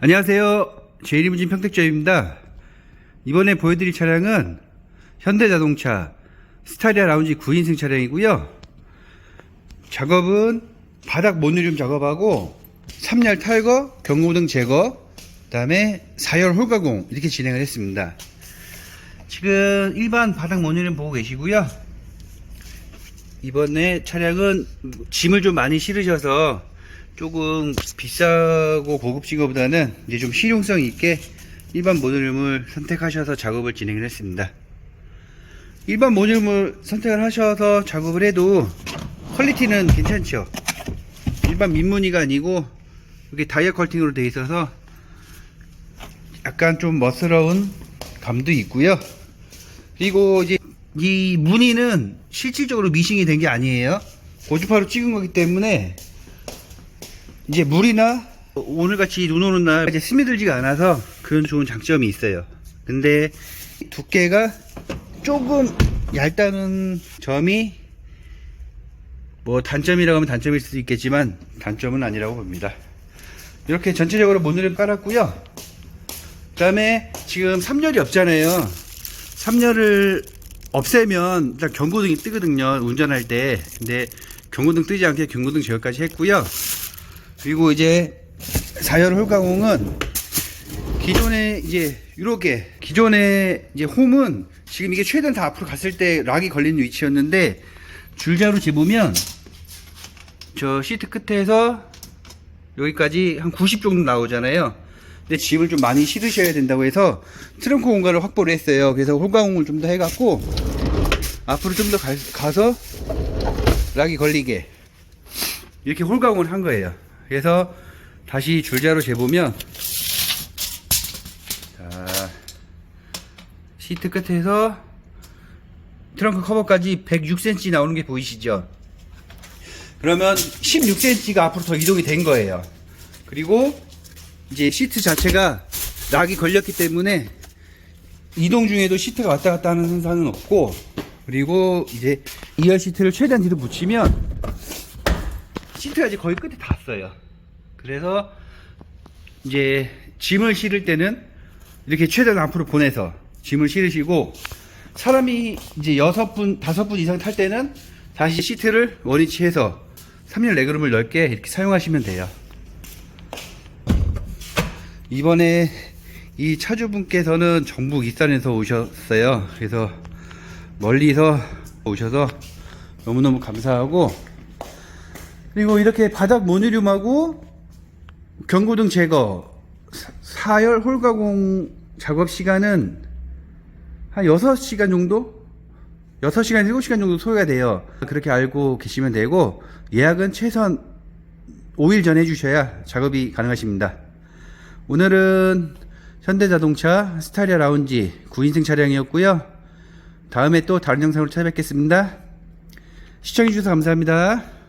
안녕하세요. 제1이무진 평택저입니다. 이번에 보여드릴 차량은 현대자동차 스타리아 라운지 9인승 차량이고요. 작업은 바닥 모듈륨 작업하고 3열 탈거, 경고등 제거, 그 다음에 4열 홀가공 이렇게 진행을 했습니다. 지금 일반 바닥 모듈륨 보고 계시고요. 이번에 차량은 짐을 좀 많이 실으셔서 조금 비싸고 고급진 것보다는 이제 좀 실용성 있게 일반 모듈륨을 선택하셔서 작업을 진행을 했습니다. 일반 모듈륨을 선택을 하셔서 작업을 해도 퀄리티는 괜찮죠. 일반 민무늬가 아니고 이게 다이아 컬팅으로 되어 있어서 약간 좀 멋스러운 감도 있고요. 그리고 이제 이 무늬는 실질적으로 미싱이 된 게 아니에요. 고주파로 찍은 거기 때문에 이제 물이나 오늘같이 눈 오는 날 이제 스며들지가 않아서 그런 좋은 장점이 있어요. 근데 두께가 조금 얇다는 점이 뭐 단점이라고 하면 단점일 수도 있겠지만 단점은 아니라고 봅니다. 이렇게 전체적으로 모듈을 깔았고요. 그 다음에 지금 3열이 없잖아요. 3열을 없애면 일단 경고등이 뜨거든요. 운전할 때. 근데 경고등 뜨지 않게 경고등 제어까지 했고요. 그리고 이제 4열 홀가공은 기존에 이제 이렇게 기존에 이제 홈은 지금 이게 최대한 다 앞으로 갔을 때 락이 걸리는 위치였는데 줄자로 재보면 저 시트 끝에서 여기까지 한 90 정도 나오잖아요. 근데 짐을 좀 많이 실으셔야 된다고 해서 트렁크 공간을 확보를 했어요. 그래서 홀가공을 좀 더 해갖고 앞으로 좀 더 가서 락이 걸리게 이렇게 홀가공을 한 거예요. 그래서 다시 줄자로 재보면 자, 시트 끝에서 트렁크 커버까지 106cm 나오는 게 보이시죠? 그러면 16cm가 앞으로 더 이동이 된 거예요. 그리고 이제 시트 자체가 락이 걸렸기 때문에 이동 중에도 시트가 왔다 갔다 하는 현상은 없고 그리고 이제 2열 시트를 최대한 뒤로 붙이면 시트가 이제 거의 끝에 닿았어요. 그래서 이제 짐을 실을 때는 이렇게 최대한 앞으로 보내서 짐을 실으시고 사람이 이제 여섯 분, 다섯 분 이상 탈 때는 다시 시트를 원위치 해서 3열 레그룸을 넓게 이렇게 사용하시면 돼요. 이번에 이 차주분께서는 전북 익산에서 오셨어요. 그래서 멀리서 오셔서 너무너무 감사하고 그리고 이렇게 바닥 모듈륨하고 경고등 제거 4열 홀가공 작업 시간은 한 6시간 정도? 6시간, 7시간 정도 소요가 돼요. 그렇게 알고 계시면 되고 예약은 최선 5일 전에 해주셔야 작업이 가능하십니다. 오늘은 현대자동차 스타리아 라운지 9인승 차량이었고요. 다음에 또 다른 영상으로 찾아뵙겠습니다. 시청해주셔서 감사합니다.